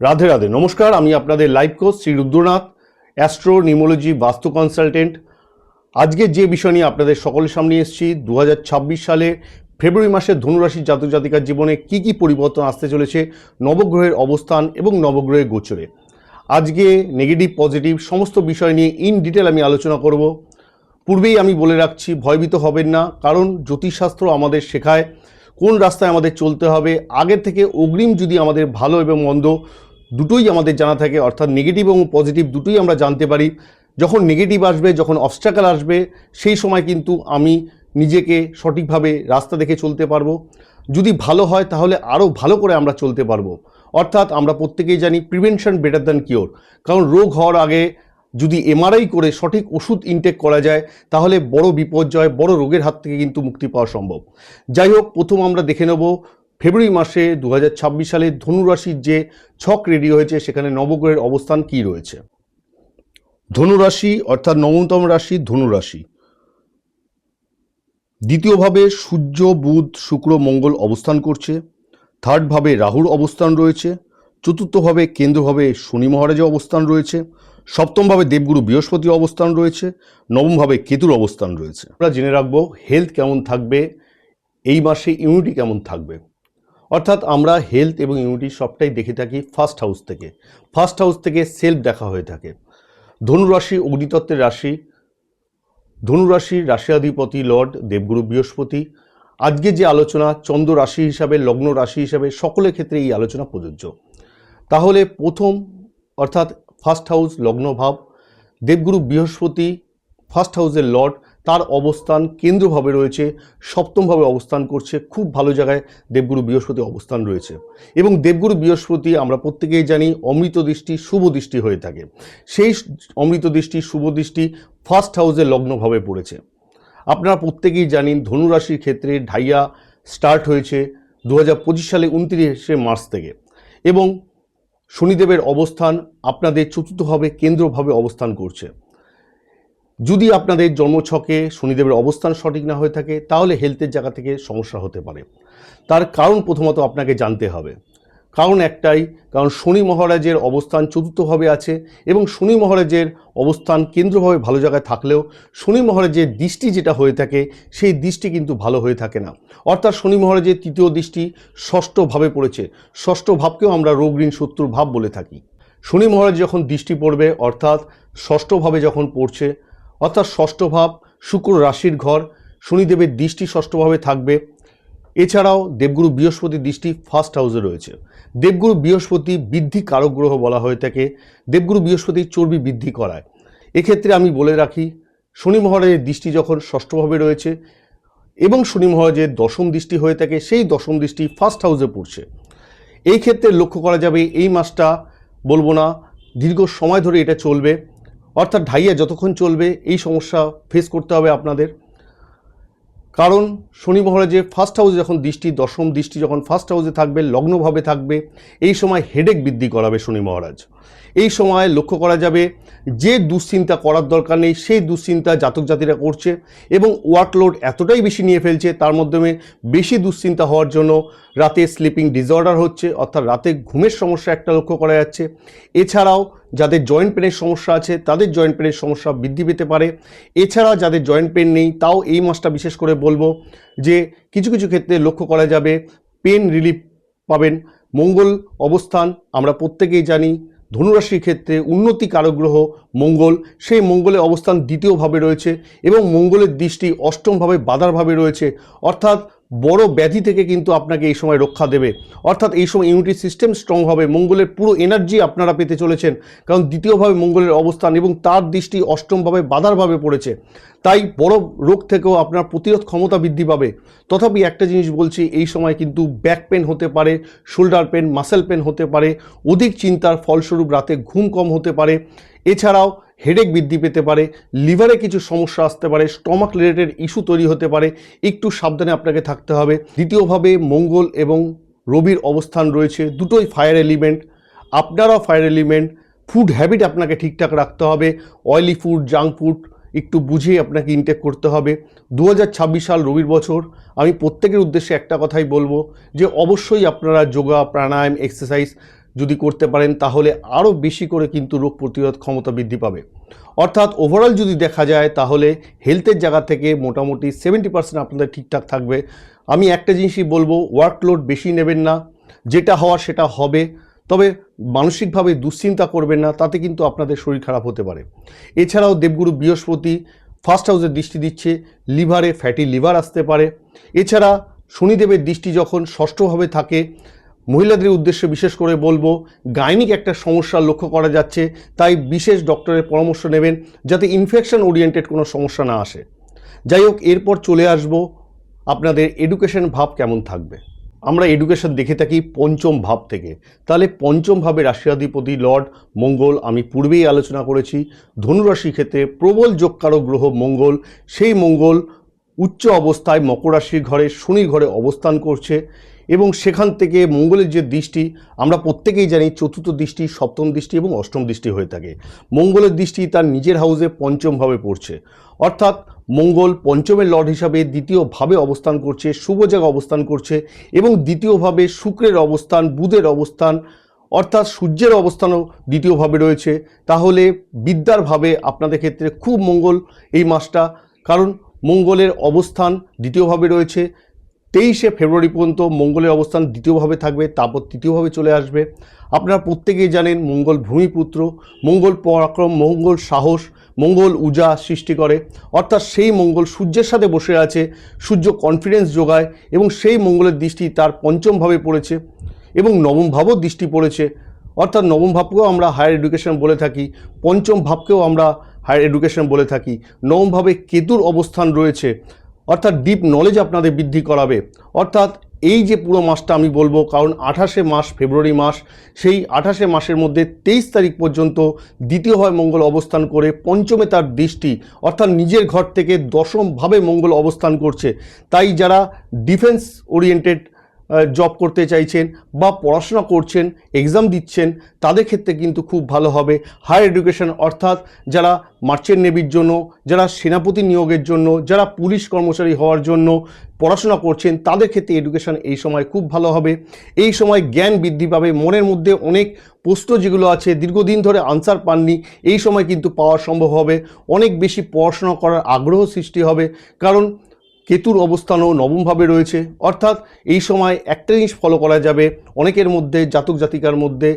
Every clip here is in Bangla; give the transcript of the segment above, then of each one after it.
রাধে রাধে, নমস্কার। আমি আপনাদের live coach Shri Rudranath astro numerology vastu consultant আজকে যে বিষয় নিয়ে আপনাদের সকলের সামনে এসেছি দু হাজার ছাব্বিশ সালে ফেব্রুয়ারি মাসের ধনুরাশির জাতক জাতিকার জীবনে কি কি পরিবর্তন আসতে চলেছে, নবগ্রহের অবস্থান এবং নবগ্রহের গোচরে। আজকে নেগেটিভ পজিটিভ সমস্ত বিষয় নিয়ে ইন ডিটেল আমি আলোচনা করব। পূর্বেই আমি বলে রাখছি, ভয়ভীত হবেন না, কারণ জ্যোতিষশাস্ত্র আমাদের শেখায় কোন রাস্তায় আমাদের চলতে হবে। আগের থেকে অগ্রিম যদি আমাদের ভালো এবং মন্দ দুটোই আমাদের জানা থাকে, অর্থাৎ নেগেটিভ এবং পজিটিভ দুটোই আমরা জানতে পারি। যখন নেগেটিভ আসবে, যখন অবস্ট্রাকাল আসবে, সেই সময় কিন্তু আমি নিজেকে সঠিকভাবে রাস্তা দেখে চলতে পারব। যদি ভালো হয়, তাহলে আরও ভালো করে আমরা চলতে পারব। অর্থাৎ আমরা প্রত্যেকেই জানি প্রিভেনশন বেটার দ্যান কিওর কারণ রোগ হওয়ার আগে যদি এমআরআই করে সঠিক ওষুধ ইনটেক করা যায়, তাহলে বড় বিপর্যয়, বড় রোগের হাত থেকে কিন্তু মুক্তি পাওয়া সম্ভব। যাই হোক, প্রথম আমরা দেখে নেব ফেব্রুয়ারি মাসে দু হাজার ছাব্বিশ সালে ধনুরাশির যে ছক রেডি হয়েছে, সেখানে নবগ্রহের অবস্থান কি রয়েছে? ধনুরাশি অর্থাৎ নবমতম রাশি ধনুরাশি। দ্বিতীয়ভাবে সূর্য, বুধ, শুক্র, মঙ্গল অবস্থান করছে। থার্ডভাবে রাহুর অবস্থান রয়েছে। চতুর্থভাবে কেন্দ্রভাবে শনি মহারাজের অবস্থান রয়েছে। সপ্তমভাবে দেবগুরু বৃহস্পতি অবস্থান রয়েছে। নবমভাবে কেতুর অবস্থান রয়েছে। আমরা জেনে রাখব হেলথ কেমন থাকবে? এই মাসে ইমিউনিটি কেমন থাকবে? অর্থাৎ আমরা হেলথ এবং ইমিউনিটি সবটাই দেখে থাকি ফার্স্ট হাউস থেকে। ফার্স্ট হাউস থেকে সেলফ দেখা হয়ে থাকে। ধনুরাশি অগ্নিতত্ত্বের রাশি। ধনুরাশির রাশিয়াধিপতি লর্ড দেবগুরু বৃহস্পতি। আজকে যে আলোচনা, চন্দ্র রাশি হিসাবে, লগ্ন রাশি হিসাবে, সকলের ক্ষেত্রে এই আলোচনা প্রযোজ্য। তাহলে প্রথম অর্থাৎ ফার্স্ট হাউস লগ্নভাব, দেবগুরু বৃহস্পতি ফার্স্ট হাউসের লর্ড তার অবস্থান কেন্দ্রভাবে রয়েছে, সপ্তমভাবে অবস্থান করছে, খুব ভালো জায়গায় দেবগুরু বৃহস্পতি অবস্থান রয়েছে। এবং দেবগুরু বৃহস্পতি আমরা প্রত্যেকেই জানি অমৃত দৃষ্টি, শুভ দৃষ্টি হয়ে থাকে। সেই অমৃত দৃষ্টি, শুভ দৃষ্টি ফার্স্ট হাউসে লগ্নভাবে পড়েছে। আপনারা প্রত্যেকেই জানেন ধনুরাশির ক্ষেত্রে ঢাইয়া স্টার্ট হয়েছে দু হাজার পঁচিশ সালে উনত্রিশে মার্চ থেকে। এবং শনিদেবের অবস্থান আপনাদের চতুর্থভাবে, কেন্দ্রভাবে অবস্থান করছে। যদি আপনাদের জন্মছকে শনিদেবের অবস্থান সঠিক না হয়ে থাকে, তাহলে হেলথের জায়গা থেকে সমস্যা হতে পারে। তার কারণ প্রথমত আপনাকে জানতে হবে। কারণ একটাই, কারণ শনি মহারাজের অবস্থান চতুর্থভাবে আছে এবং শনি মহারাজের অবস্থান কেন্দ্রভাবে ভালো জায়গায় থাকলেও শনি মহারাজের দৃষ্টি যেটা হয়ে থাকে, সেই দৃষ্টি কিন্তু ভালো হয়ে থাকে না। অর্থাৎ শনি মহারাজের তৃতীয় দৃষ্টি ষষ্ঠভাবে পড়েছে। ষষ্ঠ ভাবকেও আমরা রোগ ঋণ শত্রুর ভাব বলে থাকি। শনি মহারাজ যখন দৃষ্টি পড়বে, অর্থাৎ ষষ্ঠভাবে যখন পড়ছে অর্থাৎ ষষ্ঠ ভাব, শুক্র রাশির ঘর, শনিদেবের দৃষ্টি ষষ্ঠভাবে থাকবে। এছাড়াও দেবগুরু বৃহস্পতির দৃষ্টি ফার্স্ট হাউসে রয়েছে। দেবগুরু বৃহস্পতি বৃদ্ধি কারক গ্রহ বলা হয়ে থাকে। দেবগুরু বৃহস্পতি চর্বি বৃদ্ধি করায়। এক্ষেত্রে আমি বলে রাখি, শনি মহারাজের দৃষ্টি যখন ষষ্ঠভাবে রয়েছে এবং শনি মহারাজের দশম দৃষ্টি হয়ে থাকে, সেই দশম দৃষ্টি ফার্স্ট হাউসে পড়ছে। এই ক্ষেত্রে লক্ষ্য করা যাবে, এই মাসটা বলব না, দীর্ঘ সময় ধরে এটা চলবে। অর্থাৎ ঢাইয়া যতক্ষণ চলবে এই সমস্যা ফেস করতে হবে আপনাদের। কারণ শনি মহারাজের ফার্স্ট হাউসে যখন দৃষ্টি, দশম দৃষ্টি যখন ফার্স্ট হাউসে থাকবে, লগ্নভাবে থাকবে, এই সময় হেডেক বৃদ্ধি করাবে শনি মহারাজ। এই সময় লক্ষ্য করা যাবে যে দুশ্চিন্তা করার দরকার নেই, সেই দুশ্চিন্তা জাতক জাতিরা করছে এবং ওয়ার্কলোড এতটাই বেশি নিয়ে ফেলছে, তার মাধ্যমে বেশি দুশ্চিন্তা হওয়ার জন্য রাতে স্লিপিং ডিসঅর্ডার হচ্ছে, অর্থাৎ রাতে ঘুমের সমস্যা একটা লক্ষ্য করা যাচ্ছে। এছাড়াও যাদের জয়েন্ট পেনের সমস্যা আছে, তাদের জয়েন্ট পেনের সমস্যা বৃদ্ধি পেতে পারে। এছাড়া যাদের জয়েন্ট পেন নেই, তাও এই মাসটা বিশেষ করে বলব যে কিছু কিছু ক্ষেত্রে লক্ষ্য করা যাবে, পেন রিলিফ পাবেন। মঙ্গল অবস্থান আমরা প্রত্যেকেই জানি, ধনুরাশির ক্ষেত্রে উন্নতি কারক গ্রহ মঙ্গল, সেই মঙ্গলের অবস্থান দ্বিতীয়ভাবে রয়েছে এবং মঙ্গলের দৃষ্টি অষ্টমভাবে বাধারভাবে রয়েছে। অর্থাৎ বড় ব্যাধি থেকে কিন্তু আপনাকে এই সময় রক্ষা দেবে। অর্থাৎ এই সময় ইমিউনিটি সিস্টেম স্ট্রং হবে, মঙ্গলের পুরো এনার্জি আপনারা পেতে চলেছেন। কারণ দ্বিতীয়ভাবে মঙ্গলের অবস্থান এবং তার দৃষ্টি অষ্টমভাবে বাধারভাবে পড়েছে। তাই বড় রোগ থেকেও আপনার প্রতিরোধ ক্ষমতা বৃদ্ধি পাবে। তথাপি একটা জিনিস বলছি, এই সময় কিন্তু ব্যাক পেন হতে পারে শোল্ডার পেন মাসেল পেন হতে পারে। অধিক চিন্তার ফলস্বরূপ রাতে ঘুম কম হতে পারে। এছাড়াও হেডেক বৃদ্ধি পেতে পারে লিভারে কিছু সমস্যা আসতে পারে স্টমাক রিলেটেড ইস্যু তৈরি হতে পারে, একটু সাবধানে আপনাকে থাকতে হবে। দ্বিতীয়ভাবে মঙ্গল এবং রবির অবস্থান রয়েছে, দুটোই ফায়ার এলিমেন্ট আপনারাও ফায়ার এলিমেন্ট ফুড হ্যাবিট আপনাকে ঠিকঠাক রাখতে হবে অয়েলি ফুড জাঙ্ক ফুড একটু বুঝে আপনাকে ইনটেক করতে হবে। দু হাজার ছাব্বিশ সাল রবির বছর, আমি প্রত্যেকের উদ্দেশ্যে একটা কথাই বলব যে, অবশ্যই আপনারা যোগা, প্রাণায়াম এক্সারসাইজ যদি করতে পারেন, তাহলে আরও বেশি করে কিন্তু রোগ প্রতিরোধ ক্ষমতা বৃদ্ধি পাবে। অর্থাৎ ওভারঅল যদি দেখা যায়, তাহলে হেলথের জায়গা থেকে মোটামুটি সেভেন্টি পার্সেন্ট আপনাদের ঠিকঠাক থাকবে। আমি একটা জিনিসই বলব ওয়ার্কলোড বেশি নেবেন না। যেটা হওয়া সেটা হবে। তবে মানসিকভাবে দুশ্চিন্তা করবেন না, তাতে কিন্তু আপনাদের শরীর খারাপ হতে পারে। এছাড়াও দেবগুরু বৃহস্পতি ফার্স্ট হাউসের দৃষ্টি দিচ্ছে, লিভারে ফ্যাটি লিভার আসতে পারে। এছাড়া শনিদেবের দৃষ্টি যখন ষষ্ঠভাবে থাকে মহিলাদের উদ্দেশ্যে বিশেষ করে বলব, গাইনিক একটা সমস্যা লক্ষ্য করা যাচ্ছে, তাই বিশেষ ডক্টরের পরামর্শ নেবেন যাতে ইনফেকশন ওরিয়েন্টেড কোনো সমস্যা না আসে। যাই হোক, এরপর চলে আসব, আপনাদের এডুকেশন ভাব কেমন থাকবে? আমরা এডুকেশন দেখে থাকি পঞ্চম ভাব থেকে। তাহলে পঞ্চম ভাবে রাশিয়াধিপতি লর্ড মঙ্গল, আমি পূর্বেই আলোচনা করেছি ধনুরাশি ক্ষেত্রে প্রবল যোগকারক গ্রহ মঙ্গল, সেই মঙ্গল উচ্চ অবস্থায় মকর রাশির ঘরে শনির ঘরে অবস্থান করছে এবং সেখান থেকে মঙ্গলের যে দৃষ্টি, আমরা প্রত্যেকেই জানি চতুর্থ দৃষ্টি, সপ্তম দৃষ্টি এবং অষ্টম দৃষ্টি হয়ে থাকে। মঙ্গলের দৃষ্টি তার নিজের হাউসে পঞ্চমভাবে পড়ছে। অর্থাৎ মঙ্গল পঞ্চমের লর্ড হিসাবে দ্বিতীয়ভাবে অবস্থান করছে শুভ জায়গা অবস্থান করছে এবং দ্বিতীয়ভাবে শুক্রের অবস্থান, বুধের অবস্থান, অর্থাৎ সূর্যের অবস্থানও দ্বিতীয়ভাবে রয়েছে। তাহলে বিদ্যার ভাবে আপনাদের ক্ষেত্রে খুব মঙ্গল এই মাসটা, কারণ মঙ্গলের অবস্থান দ্বিতীয়ভাবে রয়েছে। তেইশে ফেব্রুয়ারি পর্যন্ত মঙ্গলের অবস্থান দ্বিতীয়ভাবে থাকবে, তারপর তৃতীয়ভাবে চলে আসবে। আপনারা প্রত্যেকেই জানেন মঙ্গল ভূমিপুত্র, মঙ্গল পরাক্রম, মঙ্গল সাহস, মঙ্গল উজা সৃষ্টি করে। অর্থাৎ সেই মঙ্গল সূর্যের সাথে বসে আছে, সূর্য কনফিডেন্স যোগায় এবং সেই মঙ্গলের দৃষ্টি তার পঞ্চমভাবে পড়েছে এবং নবম ভাবও দৃষ্টি পড়েছে। অর্থাৎ নবম ভাবকেও আমরা হায়ার এডুকেশন বলে থাকি, পঞ্চম ভাবকেও আমরা হায়ার এডুকেশন বলে থাকি। নবমভাবে কেতুর অবস্থান রয়েছে। অর্থাৎ ডিপ নলেজ আপনাদের বৃদ্ধি করাবে। অর্থাৎ এই যে পুরো মাসটা আমি বলব, কারণ আঠাশে মাস ফেব্রুয়ারি মাস, সেই আঠাশে মাসের মধ্যে তেইশ তারিখ পর্যন্ত দ্বিতীয়ভাবে মঙ্গল অবস্থান করে, পঞ্চমে তার দৃষ্টি, অর্থাৎ নিজের ঘর থেকে দশমভাবে মঙ্গল অবস্থান করছে। তাই যারা ডিফেন্স ওরিয়েন্টেড জব করতে চাইছেন বা পড়াশোনা করছেন এক্সাম দিচ্ছেন, তাদের ক্ষেত্রে কিন্তু খুব ভালো হবে। হায়ার এডুকেশন অর্থাৎ যারা মার্চেন্ট নেভির জন্য, যারা সেনাপতি নিয়োগের জন্য, যারা পুলিশ কর্মচারী হওয়ার জন্য পড়াশোনা করছেন, তাদের ক্ষেত্রে এডুকেশন এই সময় খুব ভালো হবে। এই সময় জ্ঞান বৃদ্ধি পাবে। মনের মধ্যে অনেক প্রশ্ন যেগুলো আছে, দীর্ঘদিন ধরে আনসার পাননি, এই সময় কিন্তু পাওয়া সম্ভব হবে। অনেক বেশি পড়াশোনা করার আগ্রহ সৃষ্টি হবে। কারণ কেতুর অবস্থানও নবমভাবে রয়েছে। অর্থাৎ এই সময় একটা জিনিস ফলো করা যাবে, অনেকের মধ্যে, জাতক জাতিকার মধ্যে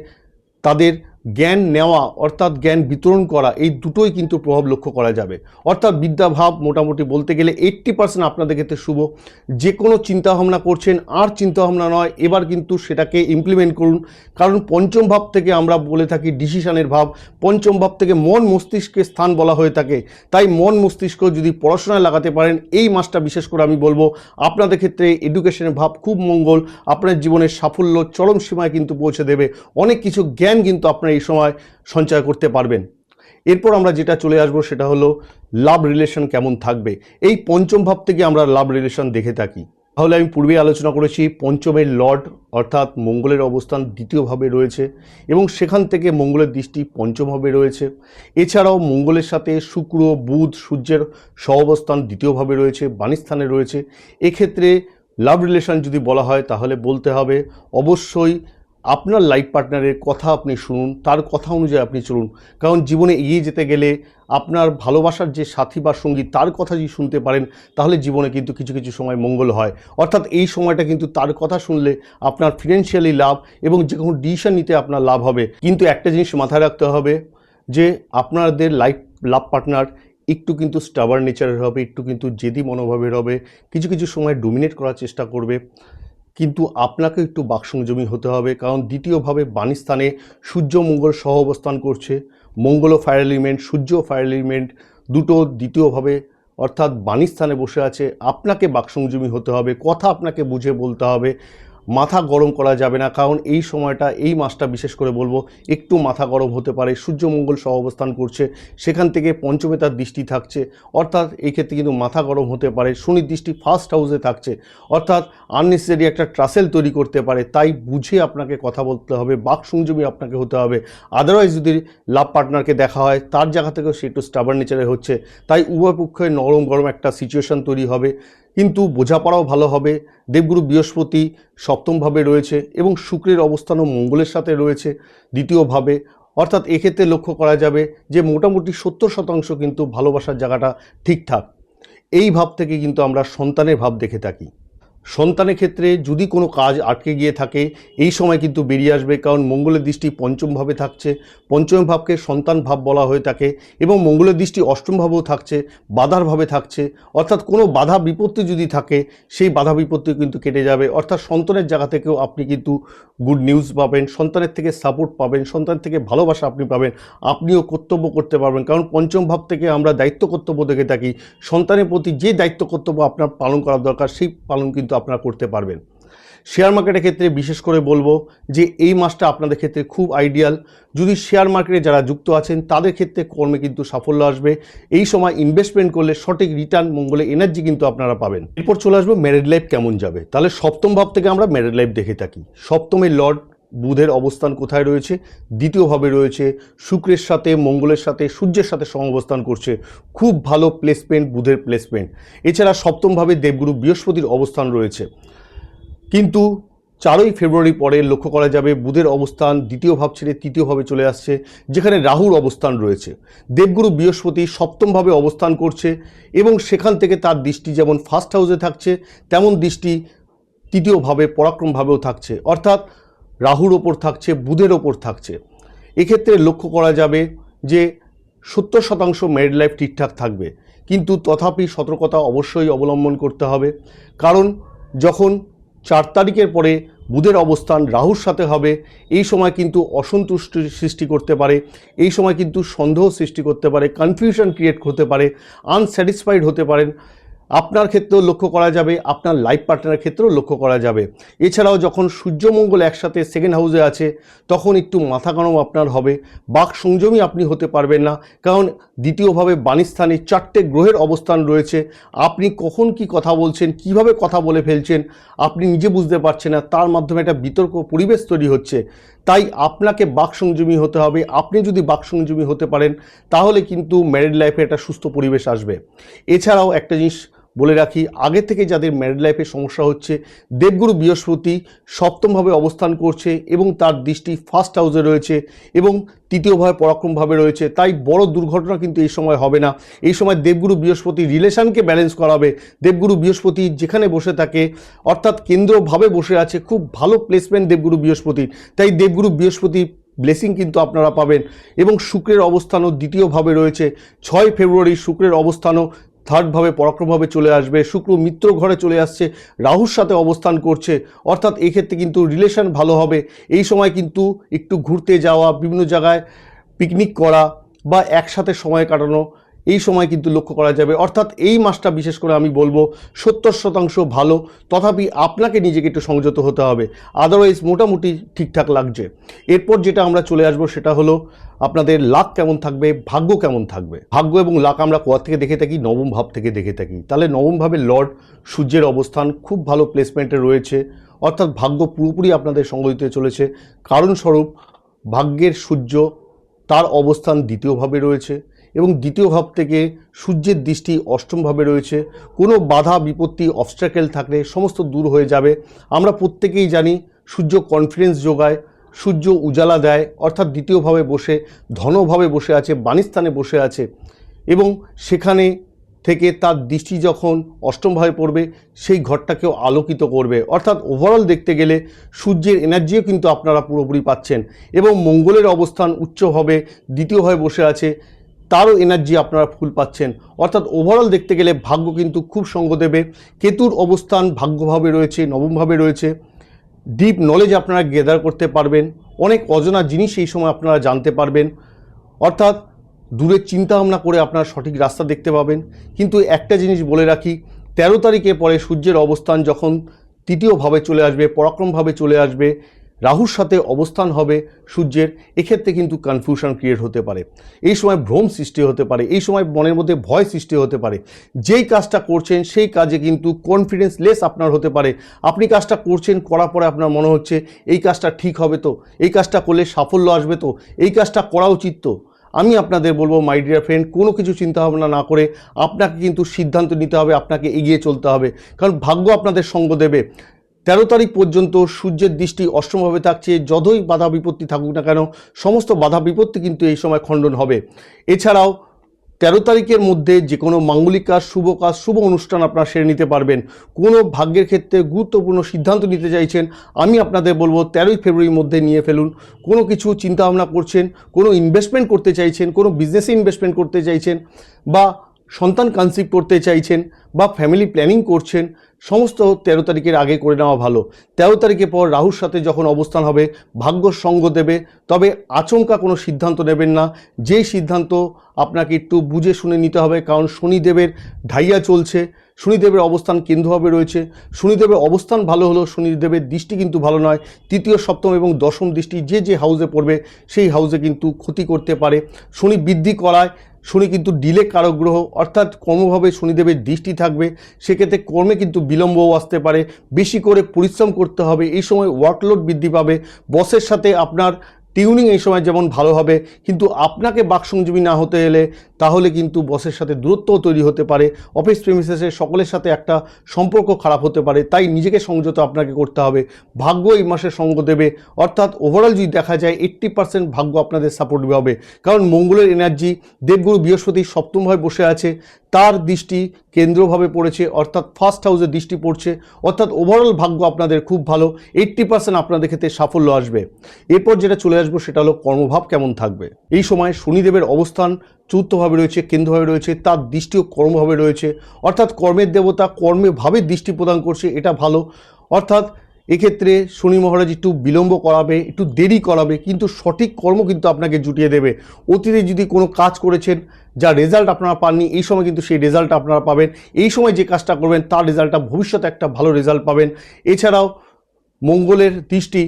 তাদের জ্ঞান নেওয়া অর্থাৎ জ্ঞান বিতরণ করা, এই দুটোই কিন্তু প্রভাব লক্ষ্য করা যাবে। অর্থাৎ বিদ্যাভাব মোটামুটি বলতে গেলে এইট্টি পার্সেন্ট আপনাদের ক্ষেত্রে শুভ। যে কোনো চিন্তাভাবনা করছেন, আর চিন্তাভাবনা নয়, এবার কিন্তু সেটাকে ইমপ্লিমেন্ট করুন। কারণ পঞ্চম ভাব থেকে আমরা বলে থাকি ডিসিশনের ভাব। পঞ্চম ভাব থেকে মন মস্তিষ্কের স্থান বলা হয়ে থাকে। তাই মন মস্তিষ্ক যদি পড়াশোনায় লাগাতে পারেন, এই মাসটা বিশেষ করে আমি বলব, আপনাদের ক্ষেত্রে এডুকেশনের ভাব খুব মঙ্গল। আপনার জীবনের সাফল্য চরম সীমায় কিন্তু পৌঁছে দেবে। অনেক কিছু জ্ঞান কিন্তু আপনার এই সময় সঞ্চয় করতে পারবেন। এরপর আমরা যেটা চলে আসব সেটা হলো লাভ রিলেশন কেমন থাকবে। এই পঞ্চম ভাব থেকে আমরা লাভ রিলেশন দেখে থাকি। তাহলে আমি পূর্বে আলোচনা করেছি, পঞ্চমের লর্ড অর্থাৎ মঙ্গলের অবস্থান দ্বিতীয়ভাবে রয়েছে এবং সেখান থেকে মঙ্গলের দৃষ্টি পঞ্চমভাবে রয়েছে। এছাড়াও মঙ্গলের সাথে শুক্র, বুধ, সূর্যের সহাবস্থান দ্বিতীয়ভাবে রয়েছে, বাণীস্থানে রয়েছে। এক্ষেত্রে লাভ রিলেশন যদি বলা হয় তাহলে বলতে হবে, অবশ্যই আপনার লাইফ পার্টনারের কথা আপনি শুনুন, তার কথা অনুযায়ী আপনি চলুন। কারণ জীবনে এগিয়ে যেতে গেলে আপনার ভালোবাসার যে সাথী বা সঙ্গী, তার কথা যদি শুনতে পারেন, তাহলে জীবনে কিন্তু কিছু কিছু সময় মঙ্গল হয়। অর্থাৎ এই সময়টা কিন্তু তার কথা শুনলে আপনার ফিনান্সিয়ালি লাভ এবং যে কোনো ডিসিশন নিতে আপনার লাভ হবে। কিন্তু একটা জিনিস মাথায় রাখতে হবে, যে আপনাদের লাইফ লাভ পার্টনার একটু কিন্তু স্টাবার নেচারের হবে, একটু কিন্তু জেদি মনোভাবের হবে, কিছু কিছু সময় ডোমিনেট করার চেষ্টা করবে। কিন্তু আপনাকে একটু বাকসংযমী হতে হবে, কারণ দ্বিতীয়ভাবে বানিস্তানে সূর্য মঙ্গল সহ অবস্থান করছে। মঙ্গল ফায়ার এলিমেন্ট সূর্য ফায়ার এলিমেন্ট দুটো দ্বিতীয়ভাবে অর্থাৎ বাণীস্থানে বসে আছে। আপনাকে বাকসংযমী হতে হবে, কথা আপনাকে বুঝে বলতে হবে। মাথা গরম করা যাবে না। কারণ এই সময়টা, এই মাসটা বিশেষ করে বলব, একটু মাথা গরম হতে পারে। সূর্যমঙ্গল সহ অবস্থান করছে। সেখান থেকে পঞ্চমে তার দৃষ্টি থাকছে। অর্থাৎ এই ক্ষেত্রে কিন্তু মাথা গরম হতে পারে। শনির দৃষ্টি ফার্স্ট হাউসে থাকছে। অর্থাৎ আননেসেসারি একটা ট্রাসেল তৈরি করতে পারে। তাই বুঝে আপনাকে কথা বলতে হবে। বাক সংযমী আপনাকে হতে হবে। আদারওয়াইজ যদি লাভ পার্টনারকে দেখা হয়, তার জায়গা থেকেও সে একটু স্টাবার নেচারে হচ্ছে। তাই উভয় পক্ষে নরম গরম একটা সিচুয়েশন তৈরি হবে। কিন্তু বোঝাপড়াও ভালো হবে। দেবগুরু বৃহস্পতি সপ্তমভাবে রয়েছে এবং শুক্রের অবস্থানও মঙ্গলের সাথে রয়েছে দ্বিতীয়ভাবে। অর্থাৎ এক্ষেত্রে লক্ষ্য করা যাবে যে মোটামুটি সত্তর শতাংশ কিন্তু ভালোবাসার জায়গাটা ঠিকঠাক। এই ভাব থেকে কিন্তু আমরা সন্তানের ভাব দেখে থাকি। সন্তানের ক্ষেত্রে যদি কোনো কাজ আটকে গিয়ে থাকে, এই সময় কিন্তু বেরিয়ে আসবে, কারণ মঙ্গলের দৃষ্টি পঞ্চমভাবে থাকছে। পঞ্চম ভাবকে সন্তান ভাব বলা হয়ে থাকে এবং মঙ্গলের দৃষ্টি অষ্টম ভাবেও থাকছে, বাধার ভাবে থাকছে। অর্থাৎ কোনো বাধা বিপত্তি যদি থাকে, সেই বাধা বিপত্তি কিন্তু কেটে যাবে। অর্থাৎ সন্তানের জায়গা থেকেও আপনি কিন্তু গুড নিউজ পাবেন, সন্তানের থেকে সাপোর্ট পাবেন সন্তান থেকে ভালোবাসা আপনি পাবেন, আপনিও কর্তব্য করতে পারবেন। কারণ পঞ্চম ভাব থেকে আমরা দায়িত্ব কর্তব্য দেখে থাকি। সন্তানের প্রতি যে দায়িত্ব কর্তব্য আপনার পালন করা দরকার, সেই পালন কিন্তু আপনারা করতে পারবেন। শেয়ার মার্কেটের ক্ষেত্রে বিশেষ করে বলব যে এই মাসটা আপনাদের ক্ষেত্রে খুব আইডিয়াল। যদি শেয়ার মার্কেটে যারা যুক্ত আছেন, তাদের ক্ষেত্রে কর্মে কিন্তু সাফল্য আসবে। এই সময় ইনভেস্টমেন্ট করলে সঠিক রিটার্ন মঙ্গলে এনার্জি কিন্তু আপনারা পাবেন। এরপর চলে আসব ম্যারেড লাইফ কেমন যাবে? তাহলে সপ্তম ভাব থেকে আমরা ম্যারেড লাইফ দেখে থাকি। সপ্তমের লর্ড বুধের অবস্থান কোথায় রয়েছে? দ্বিতীয়ভাবে রয়েছে শুক্রের সাথে, মঙ্গলের সাথে, সূর্যের সাথে সমবস্থান করছে। খুব ভালো প্লেসমেন্ট বুধের প্লেসমেন্ট এছাড়া সপ্তমভাবে দেবগুরু বৃহস্পতির অবস্থান রয়েছে। কিন্তু চারই ফেব্রুয়ারি পরে লক্ষ্য করা যাবে, বুধের অবস্থান দ্বিতীয় ভাব ছেড়ে তৃতীয়ভাবে চলে আসছে, যেখানে রাহুর অবস্থান রয়েছে। দেবগুরু বৃহস্পতি সপ্তমভাবে অবস্থান করছে এবং সেখান থেকে তার দৃষ্টি যেমন ফার্স্ট হাউসে থাকছে, তেমন দৃষ্টি তৃতীয়ভাবে, পরাক্রমভাবেও থাকছে। অর্থাৎ রাহুর ওপর থাকছে, বুধের ওপর থাকছে। এক্ষেত্রে লক্ষ্য করা যাবে যে সত্তর শতাংশ ম্যারিড লাইফ ঠিকঠাক থাকবে। কিন্তু তথাপি সতর্কতা অবশ্যই অবলম্বন করতে হবে। কারণ যখন চার তারিখের পরে বুধের অবস্থান রাহুর সাথে হবে, এই সময় কিন্তু অসন্তুষ্টি সৃষ্টি করতে পারে। এই সময় কিন্তু সন্দেহ সৃষ্টি করতে পারে কনফিউশন ক্রিয়েট হতে পারে আনস্যাটিসফাইড হতে পারেন। আপনার ক্ষেত্রেও লক্ষ্য করা যাবে, আপনার লাইফ পার্টনারের ক্ষেত্রেও লক্ষ্য করা যাবে। এছাড়াও যখন সূর্যমঙ্গল একসাথে সেকেন্ড হাউসে আছে, তখন একটু মাথা গরম আপনার হবে। বাক সংযমী আপনি হতে পারবেন না, কারণ দ্বিতীয়ভাবে বাণীস্থানে চারটে গ্রহের অবস্থান রয়েছে। আপনি কখন কি কথা বলছেন, কীভাবে কথা বলে ফেলছেন, আপনি নিজে বুঝতে পারছেন না, তার মাধ্যমে একটা বিতর্ক পরিবেশ তৈরি হচ্ছে। তাই আপনাকে বাক সংযমী হতে হবে। আপনি যদি বাক সংযমী হতে পারেন, তাহলে কিন্তু ম্যারিড লাইফে একটা সুস্থ পরিবেশ আসবে। এছাড়াও একটা জিনিস বলে রাখি, আগে থেকে যাদের ম্যারিড লাইফে সমস্যা হচ্ছে, দেবগুরু বৃহস্পতি সপ্তমভাবে অবস্থান করছে এবং তার দৃষ্টি ফার্স্ট হাউসে রয়েছে এবং তৃতীয়ভাবে পরাক্রমভাবে রয়েছে। তাই বড় দুর্ঘটনা কিন্তু এই সময় হবে না। এই সময় দেবগুরু বৃহস্পতি রিলেশনকে ব্যালেন্স করাবে। দেবগুরু বৃহস্পতি যেখানে বসে থাকে, অর্থাৎ কেন্দ্রভাবে বসে আছে, খুব ভালো প্লেসমেন্ট দেবগুরু বৃহস্পতির। তাই দেবগুরু বৃহস্পতি ব্লেসিং কিন্তু আপনারা পাবেন। এবং শুক্রের অবস্থানও দ্বিতীয়ভাবে রয়েছে। ছয় ফেব্রুয়ারি শুক্রের অবস্থানও থার্ডভাবে পরাক্রমভাবে চলে আসবে। শুক্র মিত্র ঘরে চলে আসছে, রাহুর সাথে অবস্থান করছে। অর্থাৎ এক্ষেত্রে কিন্তু রিলেশন ভালো হবে। এই সময় কিন্তু একটু ঘুরতে যাওয়া, বিভিন্ন জায়গায় পিকনিক করা বা একসাথে সময় কাটানো এই সময় কিন্তু লক্ষ্য করা যাবে। অর্থাৎ এই মাসটা বিশেষ করে আমি বলব সত্তর শতাংশ ভালো। তথাপি আপনাকে নিজেকে একটু সংযত হতে হবে। আদারওয়াইজ মোটামুটি ঠিকঠাক লাগছে। এরপর যেটা আমরা চলে আসব সেটা হলো আপনাদের লাক কেমন থাকবে, ভাগ্য কেমন থাকবে। ভাগ্য এবং লাক আমরা কোয়া থেকে দেখে থাকি, নবম ভাব থেকে দেখে থাকি। তাহলে নবমভাবে লর্ড সূর্যের অবস্থান খুব ভালো প্লেসমেন্টে রয়েছে। অর্থাৎ ভাগ্য পুরোপুরি আপনাদের সঙ্গ দিতে চলেছে। কারণস্বরূপ ভাগ্যের সূর্য তার অবস্থান দ্বিতীয়ভাবে রয়েছে। এবং দ্বিতীয় ভাব থেকে সূর্যের দৃষ্টি অষ্টমভাবে রয়েছে। কোনো বাধা, বিপত্তি অবস্ট্রাকেল থাকলে সমস্ত দূর হয়ে যাবে। আমরা প্রত্যেকেই জানি সূর্য কনফিডেন্স যোগায়, সূর্য উজালা দেয়, অর্থাৎ দ্বিতীয়ভাবে বসে, ধনভাবে বসে আছে, বাণীস্থানে বসে আছে। এবং সেখানে থেকে তার দৃষ্টি যখন অষ্টমভাবে পড়বে, সেই ঘরটাকেও আলোকিত করবে। অর্থাৎ ওভারঅল দেখতে গেলে সূর্যের এনার্জিও কিন্তু আপনারা পুরোপুরি পাচ্ছেন। এবং মঙ্গলের অবস্থান উচ্চভাবে দ্বিতীয়ভাবে বসে আছে। তারও এনার্জি আপনারা ফুল পাচ্ছেন। অর্থাৎ ওভারঅল দেখতে গেলে ভাগ্য কিন্তু খুব সঙ্গ দেবে। কেতুর অবস্থান ভাগ্যভাবে রয়েছে, নবমভাবে রয়েছে। ডিপ নলেজ আপনারা গেদার করতে পারবেন। অনেক অজানা জিনিস এই সময় আপনারা জানতে পারবেন। অর্থাৎ দূরের চিন্তা ভাবনা করে আপনারা সঠিক রাস্তা দেখতে পাবেন। কিন্তু একটা জিনিস বলে রাখি, তেরো তারিখের পরে সূর্যের অবস্থান যখন তৃতীয়ভাবে চলে আসবে, পরাক্রমভাবে চলে আসবে রাহুর সাথে অবস্থান হবে সূর্যের, এক্ষেত্রে কিন্তু কনফিউশন ক্রিয়েট হতে পারে। এই সময় ভ্রম সৃষ্টি হতে পারে, এই সময় মনের মধ্যে ভয় সৃষ্টি হতে পারে। যেই কাজটা করছেন, সেই কাজে কিন্তু কনফিডেন্স লেস আপনার হতে পারে। আপনি কাজটা করছেন, করার পরে আপনার মনে হচ্ছে, এই কাজটা ঠিক হবে তো? এই কাজটা করলে সাফল্য আসবে তো? এই কাজটা করা উচিত তো? আমি আপনাদের বলব মাই ডিয়ার ফ্রেন্ড কোনো কিছু চিন্তা ভাবনা না করে আপনাকে কিন্তু সিদ্ধান্ত নিতে হবে, আপনাকে এগিয়ে চলতে হবে। কারণ ভাগ্য আপনাদের সঙ্গ দেবে। তেরো তারিখ পর্যন্ত সূর্যের দৃষ্টি অষ্টমভাবে থাকছে, যতই বাধা বিপত্তি থাকুক না কেন, সমস্ত বাধা বিপত্তি কিন্তু এই সময় খণ্ডন হবে। এছাড়াও, তেরো তারিখের মধ্যে যে কোনো মাঙ্গলিক কাজ, শুভ কাজ, শুভ অনুষ্ঠান আপনারা সেরে নিতে পারবেন। কোনো ভাগ্যের ক্ষেত্রে গুরুত্বপূর্ণ সিদ্ধান্ত নিতে চাইছেন, আমি আপনাদের বলব তেরোই ফেব্রুয়ারির মধ্যে নিয়ে ফেলুন। কোনো কিছু চিন্তাভাবনা করছেন, কোনো ইনভেস্টমেন্ট করতে চাইছেন, কোনো বিজনেসে ইনভেস্টমেন্ট করতে চাইছেন বা সন্তান কনসিভ করতে চাইছেন বা ফ্যামিলি প্ল্যানিং করছেন, সমস্ত তেরো তারিখের আগে করে নেওয়া ভালো। তেরো তারিখের পর রাহুর সাথে যখন অবস্থান হবে, ভাগ্য সঙ্গ দেবে, তবে আচমকা কোনো সিদ্ধান্ত নেবেন না। যেই সিদ্ধান্ত আপনাকে একটু বুঝে শুনে নিতে হবে, কারণ শনিদেবের ঢাইয়া চলছে, শনিদেবের অবস্থান কেন্দ্রভাবে রয়েছে। শনিদেবের অবস্থান ভালো হলেও শনিদেবের দৃষ্টি কিন্তু ভালো নয়। তৃতীয়, সপ্তম এবং দশম দৃষ্টি যে যে হাউসে পড়বে, সেই হাউসে কিন্তু ক্ষতি করতে পারে। শনি বৃদ্ধি করায় শনি কিন্তু ডিলে কারক গ্রহ, অর্থাৎ কর্মভাবে শনিদেবের দৃষ্টি থাকবে। সেক্ষেত্রে কর্মে কিন্তু বিলম্বও আসতে পারে। বেশি করে পরিশ্রম করতে হবে। এই সময় ওয়ার্কলোড বৃদ্ধি পাবে। বসের সাথে আপনার টিউনিং এই সময় যেমন ভালো হবে, কিন্তু আপনাকে বাকসংজীবী না হতে এলে তাহলে কিন্তু বসের সাথে দূরত্বও তৈরি হতে পারে অফিস প্রেমিসেসে সকলের সাথে একটা সম্পর্ক খারাপ হতে পারে, তাই নিজেকে সংযত আপনাকে করতে হবে, ভাগ্য এই মাসে সঙ্গ দেবে, অর্থাৎ ওভারঅল যদি দেখা যায় এইট্টি পার্সেন্ট ভাগ্য আপনাদের সাপোর্ট হবে, কারণ মঙ্গলের এনার্জি দেবগুরু বৃহস্পতি সপ্তমভাবে বসে আছে, তার দৃষ্টি কেন্দ্রভাবে পড়েছে, অর্থাৎ ফার্স্ট হাউসে দৃষ্টি পড়ছে, অর্থাৎ ওভারঅল ভাগ্য আপনাদের খুব ভালো এইট্টি পার্সেন্ট আপনাদের ক্ষেত্রে সাফল্য আসবে, এরপর যেটা চলে আসব, সেটা হলো কর্মভাব কেমন থাকবে? এই সময় শনিদেবের অবস্থান চতুর্থভাবে রয়েছে, কেন্দ্রভাবে রয়েছে, তার দৃষ্টিও কর্মভাবে রয়েছে। অর্থাৎ কর্মের দেবতা কর্মে ভাবে দৃষ্টি প্রদান করছে, এটা ভালো। অর্থাৎ এক্ষেত্রে শনি মহারাজ একটু বিলম্ব করাবে, একটু দেরি করাবে, কিন্তু সঠিক কর্ম কিন্তু আপনাকে জুটিয়ে দেবে। অতীতে যদি কোনো কাজ করেছেন, যা রেজাল্ট আপনারা পাননি, এই সময় কিন্তু সেই রেজাল্ট আপনারা পাবেন। এই সময় যে কাজটা করবেন, তার রেজাল্টটা ভবিষ্যতে একটা ভালো রেজাল্ট পাবেন। এছাড়াও মঙ্গলের দৃষ্টি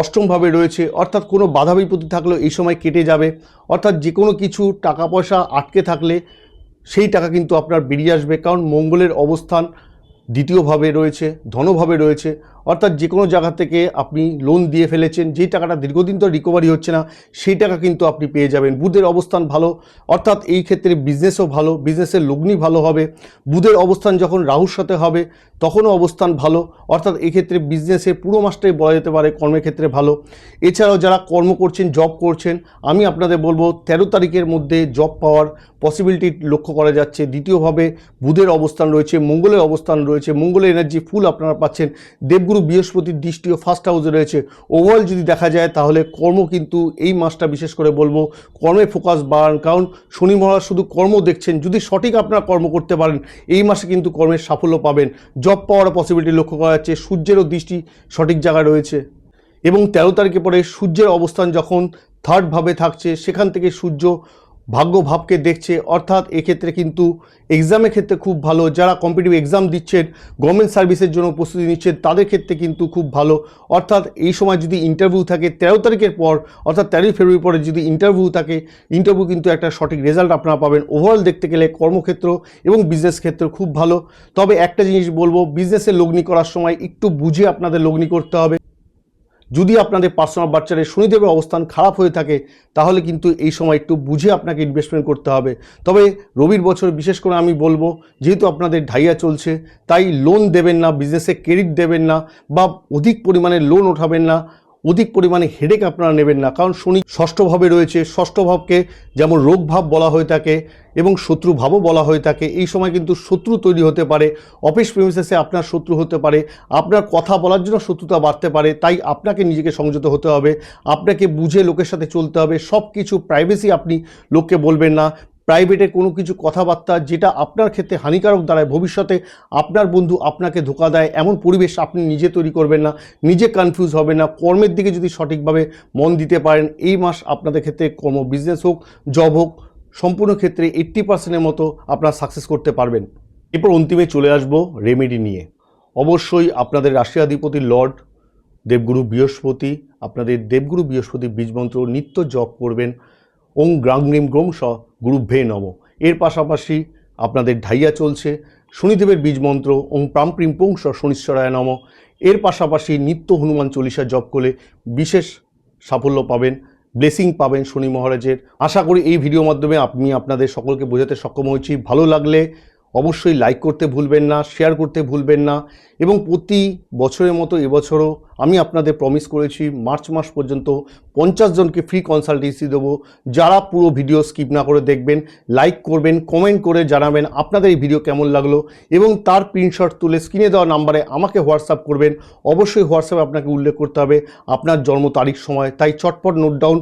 অষ্টমভাবে রয়েছে, অর্থাৎ কোনো বাধা বিপত্তি থাকলেও এই সময় কেটে যাবে। অর্থাৎ যে কোনো কিছু টাকা পয়সা আটকে থাকলে সেই টাকা কিন্তু আপনার বেরিয়ে আসবে, কারণ মঙ্গলের অবস্থান দ্বিতীয়ভাবে রয়েছে, ধনভাবে রয়েছে। অর্থাৎ যে কোনো জায়গা থেকে আপনি লোন দিয়ে ফেলেছেন, যেই টাকাটা দীর্ঘদিন তো রিকভারি হচ্ছে না, সেই টাকা কিন্তু আপনি পেয়ে যাবেন। বুধের অবস্থান ভালো, অর্থাৎ এই ক্ষেত্রে বিজনেসও ভালো বিজনেসের লগ্নি ভালো হবে। বুধের অবস্থান যখন রাহুর সাথে হবে, তখনও অবস্থান ভালো। অর্থাৎ এই ক্ষেত্রে বিজনেসে পুরো মাসটাই বলা যেতে পারে কর্মের ক্ষেত্রে ভালো। এছাড়াও যারা কর্ম করছেন জব করছেন, আমি আপনাদের বলব তেরো তারিখের মধ্যে জব পাওয়ার পসিবিলিটি লক্ষ্য করা যাচ্ছে। দ্বিতীয়ভাবে বুধের অবস্থান রয়েছে, মঙ্গলের অবস্থান রয়েছে, মঙ্গলের এনার্জি ফুল আপনারা পাচ্ছেন। দেবগুরু বৃহস্পতির দৃষ্টিও ফার্স্ট হাউসে রয়েছে। ওভারঅল যদি দেখা যায়, তাহলে কর্ম কিন্তু এই মাসটা বিশেষ করে বলব, কর্মে ফোকাস বাড়ান। কারণ শনি মহারাজ শুধু কর্ম দেখছেন, যদি সঠিক আপনারা কর্ম করতে পারেন, এই মাসে কিন্তু কর্মের সাফল্য পাবেন। জব পাওয়ার পসিবিলিটি লক্ষ্য করা যাচ্ছে, সূর্যেরও দৃষ্টি সঠিক জায়গায় রয়েছে। এবং তেরো তারিখে পরে সূর্যের অবস্থান যখন থার্ডভাবে থাকছে, সেখান থেকে সূর্য ভাগ্য ভাবকে দেখছে, অর্থাৎ এক্ষেত্রে কিন্তু এক্সামের ক্ষেত্রে খুব ভালো, যারা কম্পিটিভ এক্সাম দিচ্ছেন গভর্নমেন্ট সার্ভিসের জন্য প্রস্তুতি নিচ্ছেন, তাদের ক্ষেত্রে কিন্তু খুব ভালো। অর্থাৎ এই সময় যদি ইন্টারভিউ থাকে, তেরো তারিখের পর, অর্থাৎ তেরোই ফেব্রুয়ারি পরে যদি ইন্টারভিউ থাকে ইন্টারভিউ কিন্তু একটা সঠিক রেজাল্ট আপনারা পাবেন। ওভারঅল দেখতে গেলে কর্মক্ষেত্র এবং বিজনেস ক্ষেত্র খুব ভালো। তবে একটা জিনিস বলব বিজনেসে লগ্নি করার সময় একটু বুঝে আপনাদের লগ্নি করতে হবে। যদি আপনাদের পার্সোনাল বাচ্চারের শনিদেবের অবস্থান খারাপ হয়ে থাকে, তাহলে কিন্তু এই সময় একটু বুঝে আপনাকে ইনভেস্টমেন্ট করতে হবে। তবে রবির বছর বিশেষ করে আমি বলব, যেহেতু আপনাদের ঢাইয়া চলছে, তাই লোন দেবেন না বিজনেসে ক্রেডিট দেবেন না, বা অধিক পরিমাণে লোন ওঠাবেন না। অধিক পরিমাণে হেডেক আপনারা নেবেন না, কারণ শনি ষষ্ঠভাবে রয়েছে। ষষ্ঠ ভাবকে যেমন রোগভাব বলা হয়ে থাকে এবং শত্রু ভাবও বলা হয়ে থাকে। এই সময় কিন্তু শত্রু তৈরি হতে পারে অফিস প্রেমিসেসে আপনার শত্রু হতে পারে, আপনার কথা বলার জন্য শত্রুতা বাড়তে পারে, তাই আপনাকে নিজেকে সংযত হতে হবে, আপনাকে বুঝে লোকের সাথে চলতে হবে সব কিছু প্রাইভেসি আপনি লোককে বলবেন না। প্রাইভেটে কোনো কিছু কথাবার্তা যেটা আপনার ক্ষেত্রে হানিকারক দাঁড়ায়, ভবিষ্যতে আপনার বন্ধু আপনাকে ধোকা দেয়, এমন পরিবেশ আপনি নিজে তৈরি করবেন না, নিজে কনফিউজ হবেন না, কর্মের দিকে যদি সঠিকভাবে মন দিতে পারেন, এই মাস আপনাদের ক্ষেত্রে কর্ম বিজনেস হোক জব হোক, সম্পূর্ণ ক্ষেত্রে এইট্টি পার্সেন্টের মতো আপনারা সাকসেস করতে পারবেন। এরপর অন্তিমে চলে আসব রেমেডি নিয়ে। অবশ্যই আপনাদের রাশিয়াধিপতি লর্ড দেবগুরু বৃহস্পতি, আপনাদের দেবগুরু বৃহস্পতি বীজমন্ত্র নিত্য জপ করবেন। ওং গ্রাংগ্রিম গ্রোম স গুরুভে নম। এর পাশাপাশি আপনাদের ঢাইয়া চলছে শনিদেবের বীজ মন্ত্র, ওং প্রাম প্রিম পুং স শনিশ্বরায় নম। এর পাশাপাশি নিত্য হনুমান চল্লিশা জপ করলে বিশেষ সাফল্য পাবেন, ব্লেসিং পাবেন শনি মহারাজের। আশা করি এই ভিডিও মাধ্যমে আমি আপনাদের সকলকে বোঝাতে সক্ষম হয়েছি। ভালো লাগলে অবশ্যই লাইক করতে ভুলবেন না শেয়ার করতে ভুলবেন না এবং প্রতি বছরের মতো এবছরও আমি আপনাদের প্রমিস করেছি মার্চ মাস পর্যন্ত পঞ্চাশ জনকে ফ্রি কনসালটেন্সি দেবো। যারা পুরো ভিডিও স্কিপ না করে দেখবেন লাইক করবেন কমেন্ট করে জানাবেন আপনাদের এই ভিডিও কেমন লাগল এবং তার প্রিন্টশট তুলে স্ক্রিনে দেওয়া নাম্বারে আমাকে হোয়াটসঅ্যাপ করবেন। অবশ্যই হোয়াটসঅ্যাপে আপনাকে উল্লেখ করতে হবে আপনার জন্ম তারিখ, সময়। তাই চটপট নোট ডাউন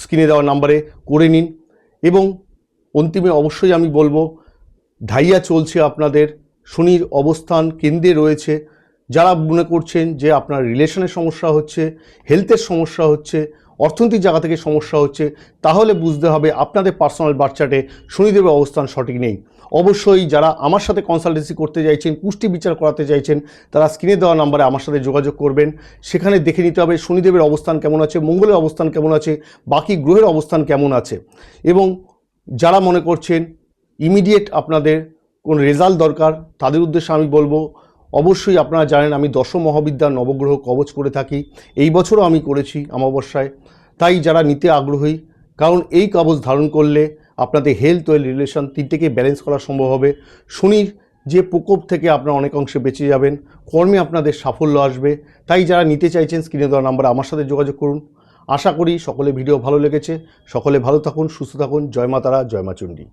স্ক্রিনে দেওয়া নাম্বারে করে নিন এবং অন্তিমে অবশ্যই আমি বলব ঢাইয়া চলছে আপনাদের শনির অবস্থান কেন্দ্রে রয়েছে। যারা মনে করছেন যে আপনার রিলেশনের সমস্যা হচ্ছে, হেলথের সমস্যা হচ্ছে, অর্থনৈতিক জায়গা থেকে সমস্যা হচ্ছে, তাহলে বুঝতে হবে আপনাদের পার্সোনাল বার্চাটে শনিদেবের অবস্থান সঠিক নেই। অবশ্যই যারা আমার সাথে কনসালটেন্সি করতে চাইছেন, পুষ্টি বিচার করাতে চাইছেন, তারা স্ক্রিনে দেওয়া নাম্বারে আমার সাথে যোগাযোগ করবেন। সেখানে দেখে নিতে হবে শনিদেবের অবস্থান কেমন আছে, মঙ্গলের অবস্থান কেমন আছে, বাকি গ্রহের অবস্থান কেমন আছে। এবং যারা মনে করছেন ইমিডিয়েট আপনাদের কোন রেজাল্ট দরকার, তাদের উদ্দেশ্যে আমি বলব, অবশ্যই আপনারা জানেন আমি দশম মহাবিদ্যার নবগ্রহ কবচ করে থাকি। এই বছরও আমি করেছি অমাবস্যায়। তাই যারা নিতে আগ্রহী, কারণ এই কবচ ধারণ করলে আপনাদের হেলথ ওয়েল রিলেশন তিনটেকে ব্যালেন্স করা সম্ভব হবে। শনির যে প্রকোপ থেকে আপনারা অনেক অংশে বেঁচে যাবেন, কর্মে আপনাদের সাফল্য আসবে। তাই যারা নিতে চাইছেন স্ক্রিনে দেওয়া নাম্বার আমার সাথে যোগাযোগ করুন। আশা করি সকলে ভিডিও ভালো লেগেছে। সকলে ভালো থাকুন, সুস্থ থাকুন। জয় মা তারা, জয় মা চণ্ডী।